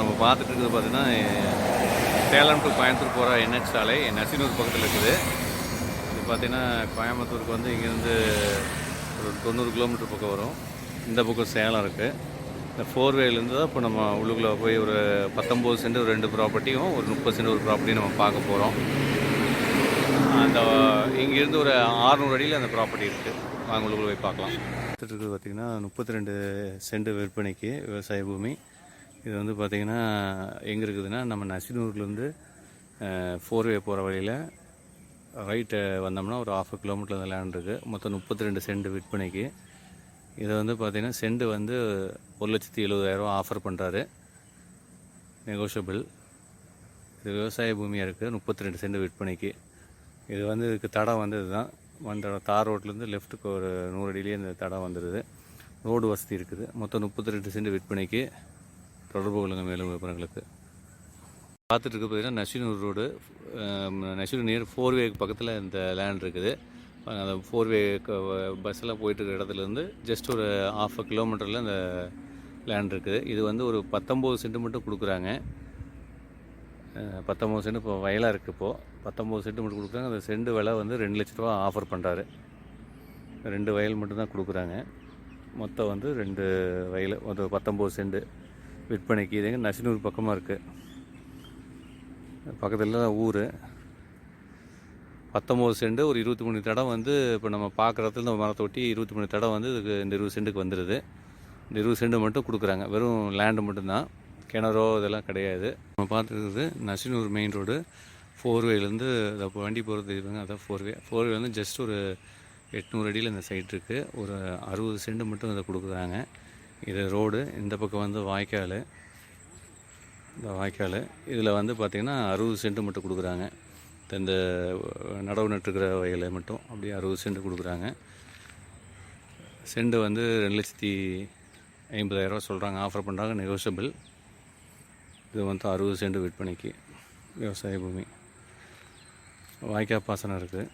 நம்ம பார்த்துட்டு இருக்கிறது பார்த்தீங்கன்னா சேலம் டு கோயம்புத்தூர் போகிற என்ஹெச் சாலை நசினூர் பக்கத்தில் இருக்குது. இது பார்த்தீங்கன்னா கோயம்புத்தூருக்கு வந்து இங்கேருந்து ஒரு தொண்ணூறு கிலோமீட்டர் பக்கம் வரும். இந்த பக்கம் சேலம் இருக்குது இந்த ஃபோர் வேலேருந்து தான் இப்போ நம்ம உள்ளுக்குள்ளே போய் ஒரு பத்தொம்போது சென்ட் ஒரு ரெண்டு ப்ராப்பர்ட்டியும் ஒரு முப்பது சென்ட் ஒரு ப்ராப்பர்ட்டியும் நம்ம பார்க்க போகிறோம் அந்த இங்கேருந்து ஒரு ஆறுநூறு அடியில் அந்த ப்ராப்பர்ட்டி இருக்குது வாங்க உள்ளுக்குள்ளே போய் பார்க்கலாம். இருக்குது பார்த்திங்கன்னா முப்பத்தி ரெண்டு சென்ட் விற்பனைக்கு விவசாய பூமி. இது வந்து பார்த்திங்கன்னா எங்கே இருக்குதுன்னா நம்ம நசினூர்லேருந்து ஃபோர் வே போகிற வழியில் ரைட்டு வந்தோம்னா ஒரு ஆஃப் கிலோமீட்டர் அந்த லேண்ட் இருக்குது மொத்தம் முப்பத்தி ரெண்டு சென்ட் விற்பனைக்கு. இதை வந்து பார்த்திங்கன்னா செண்டு வந்து ஒரு லட்சத்தி எழுபதாயிரம் ஆஃபர் பண்ணுறாரு நெகோஷியபிள் இது விவசாய பூமியாக இருக்குது முப்பத்தி ரெண்டு சென்ட் விற்பனைக்கு. இது வந்து இதுக்கு தடம் வந்து இதுதான். வந்த தார் ரோட்லேருந்து லெஃப்ட்டுக்கு ஒரு நூறு அடியிலேயே இந்த தடம் வந்துடுது ரோடு வசதி இருக்குது. மொத்தம் முப்பத்தி ரெண்டு சென்ட் விற்பனைக்கு. தொடர்பு கொள்ளுங்க மேலும் விவரங்களுக்கு. பார்த்துட்டு இருக்க பார்த்தீங்கன்னா Nasinur road Nasinur near four week பக்கத்தில் இந்த லேண்ட் இருக்குது. அந்த ஃபோர் வே பஸ்ஸெல்லாம் போயிட்டு இருக்கிற இடத்துலேருந்து ஜஸ்ட் ஒரு ஆஃப் அ கிலோமீட்டரில் இந்த லேண்ட் இருக்குது. இது வந்து ஒரு பத்தொம்போது சென்ட் மட்டும் கொடுக்குறாங்க. பத்தொம்போது சென்ட் இப்போ வயலாக இருக்குது இப்போது பத்தொம்போது சென்ட் மட்டும் கொடுக்குறாங்க. அந்த செண்டு விலை வந்து ரெண்டு லட்ச ரூபா ஆஃபர் பண்ணுறாரு ரெண்டு வயல் மட்டும்தான் கொடுக்குறாங்க. மொத்தம் வந்து ரெண்டு வயல் ஒரு பத்தொம்போது சென்ட். விற்பனைக்கு இதுங்க நசினூர் பக்கமாக இருக்குது பக்கத்தில் தான் ஊர். பத்தொம்போது செண்டு ஒரு இருபத்தி மூணு தடம் வந்து இப்போ நம்ம பார்க்குற இடத்துல இந்த மரத்தை ஒட்டி இருபத்தி மூணு தடம் வந்து இதுக்கு இந்த இருபது சென்ட்டுக்கு வந்துடுது இந்த இருபது செண்டு மட்டும் கொடுக்குறாங்க. வெறும் லேண்டு மட்டும்தான். கிணறோ இதெல்லாம் கிடையாது. நம்ம பார்த்துருக்குறது நசினூர் மெயின் ரோடு ஃபோர் வேலேருந்து வண்டி போகிறது இருக்குங்க அதான் ஃபோர் வே ஃபோர் வே வந்து ஜஸ்ட் ஒரு எட்நூறு அடியில் இந்த சைட் இருக்குது ஒரு அறுபது செண்டு மட்டும் இதை கொடுக்குறாங்க. இது ரோடு இந்த பக்கம் வந்து வாய்க்கால். இந்த வாய்க்கால். இதில் வந்து பார்த்திங்கன்னா அறுபது சென்ட் மட்டும் கொடுக்குறாங்க. இந்த நடவு நட்டுருக்கிற வயலை மட்டும் அப்படியே அறுபது சென்ட் கொடுக்குறாங்க. சென்ட் வந்து ரெண்டு லட்சத்தி ஐம்பதாயிரரூவா சொல்கிறாங்க ஆஃபர் பண்ணுறாங்க நெகோஷியபிள் இது வந்து அறுபது சென்ட் விற்பனைக்கு. விவசாய பூமி. வாய்க்கால் பாசனம் இருக்குது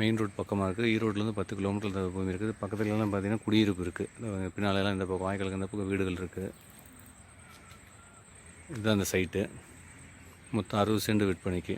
மெயின் ரோட் பக்கமாக இருக்குது ஈரோட்லேருந்து பத்து கிலோமீட்டர் இந்த பூமி இருக்குது பக்கத்துலலாம் பார்த்தீங்கன்னா குடியிருப்பு இருக்குது பின்னாலெல்லாம் இந்த பக்கம் வாய்க்காலுக்கு இந்த பக்கம் வீடுகள் இருக்குது இதுதான் அந்த சைட்டு மொத்தம் அறுபது சென்ட் விற்பனைக்கு.